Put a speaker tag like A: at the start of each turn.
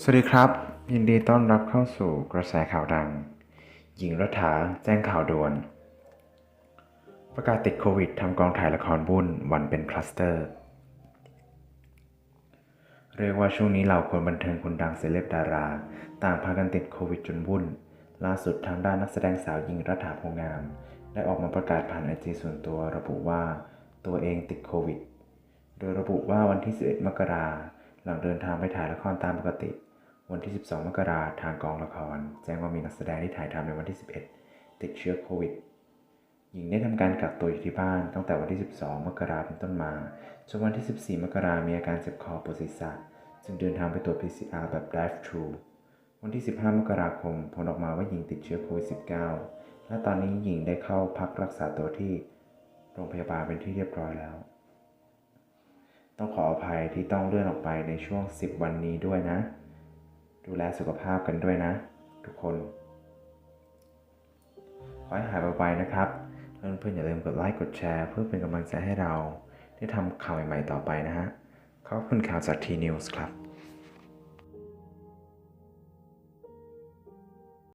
A: สวัสดีครับ ยินดีต้อนรับเข้าสู่กระแสข่าวดัง หญิงรัฐาแจ้งข่าวด่วน ประกาศติดโควิดทำกองถ่ายละครวุ่นวันเป็นคลัสเตอร์ เรียกว่าช่วงนี้เหล่าคนบันเทิงคนดังเซเลบดารา ต่างพากันติดโควิดจนวุ่น ล่าสุดทางด้านนักแสดงสาวหญิงรัฐาโพงาม ได้ออกมาประกาศผ่านไอจีส่วนตัวระบุว่าตัวเองติดโควิด โดยระบุว่าวันที่ 11 มกรา หลังเดินทางไปถ่ายละครตามปกติ วันที่ 12 มกราทางกองละคร แจ้งว่ามีนักแสดงที่ถ่ายทำในวันที่ 11 ติดเชื้อโควิด หญิงได้ทำการกักตัวอยู่ที่บ้านตั้งแต่วันที่ 12 มกราเป็นต้นมา จนวันที่ 14 มกรามีอาการเจ็บคอปวดศีรษะ จึงเดินทางไปตรวจ PCR แบบ drive-thru วันที่ 15 มกราคมผลออกมาว่าหญิงติดเชื้อโควิด -19 และตอนนี้หญิงได้เข้าพักรักษาตัวที่โรงพยาบาลเป็นที่เรียบร้อยแล้ว ต้องขออภัยที่ต้องเลื่อนออกไปในช่วง 10 วันนี้ด้วยนะ ดูแลสุขภาพกันด้วยนะ ทุกคน ขอให้หายไวๆนะครับ เพื่อนๆอย่าลืมกดไลค์กดแชร์เพื่อเป็นกำลังใจให้เรา ได้ทำข่าวใหม่ๆต่อไปนะฮะ ขอบคุณข่าวจากทีนิวส์ครับ